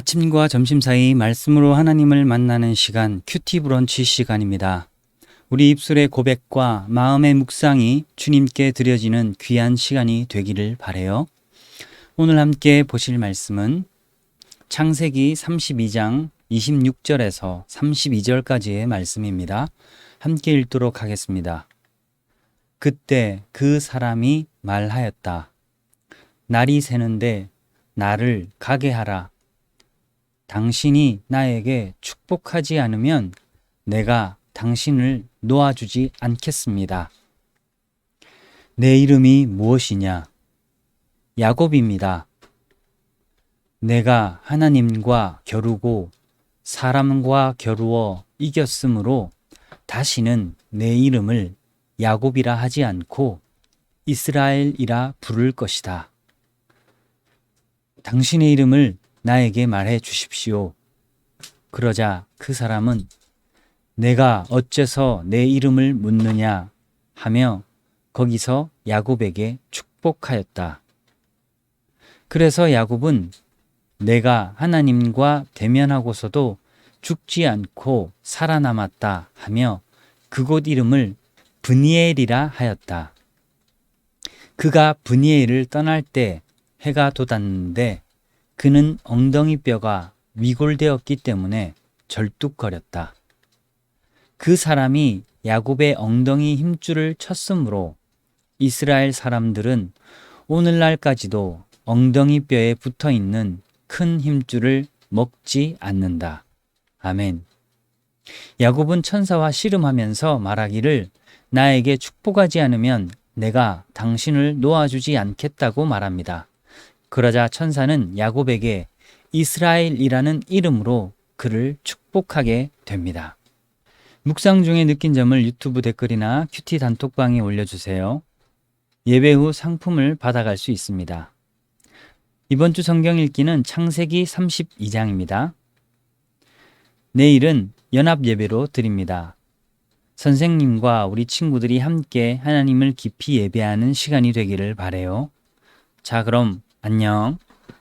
아침과 점심 사이 말씀으로 하나님을 만나는 시간 큐티 브런치 시간입니다. 우리 입술의 고백과 마음의 묵상이 주님께 드려지는 귀한 시간이 되기를 바래요. 오늘 함께 보실 말씀은 창세기 32장 26절에서 32절까지의 말씀입니다. 함께 읽도록 하겠습니다. 그때 그 사람이 말하였다. 날이 새는데 나를 가게 하라. 당신이 나에게 축복하지 않으면 내가 당신을 놓아주지 않겠습니다. 내 이름이 무엇이냐? 야곱입니다. 내가 하나님과 겨루고 사람과 겨루어 이겼으므로 다시는 내 이름을 야곱이라 하지 않고 이스라엘이라 부를 것이다. 당신의 이름을 나에게 말해 주십시오. 그러자 그 사람은 내가 어째서 내 이름을 묻느냐 하며 거기서 야곱에게 축복하였다. 그래서 야곱은 내가 하나님과 대면하고서도 죽지 않고 살아남았다 하며 그곳 이름을 브니엘이라 하였다. 그가 브니엘을 떠날 때 해가 돋았는데 그는 엉덩이 뼈가 위골되었기 때문에 절뚝거렸다. 그 사람이 야곱의 엉덩이 힘줄을 쳤으므로 이스라엘 사람들은 오늘날까지도 엉덩이 뼈에 붙어 있는 큰 힘줄을 먹지 않는다. 아멘. 야곱은 천사와 씨름하면서 말하기를 나에게 축복하지 않으면 내가 당신을 놓아주지 않겠다고 말합니다. 그러자 천사는 야곱에게 이스라엘이라는 이름으로 그를 축복하게 됩니다. 묵상 중에 느낀 점을 유튜브 댓글이나 큐티 단톡방에 올려주세요. 예배 후 상품을 받아갈 수 있습니다. 이번 주 성경 읽기는 창세기 32장입니다. 내일은 연합 예배로 드립니다. 선생님과 우리 친구들이 함께 하나님을 깊이 예배하는 시간이 되기를 바래요. 자, 그럼 안녕.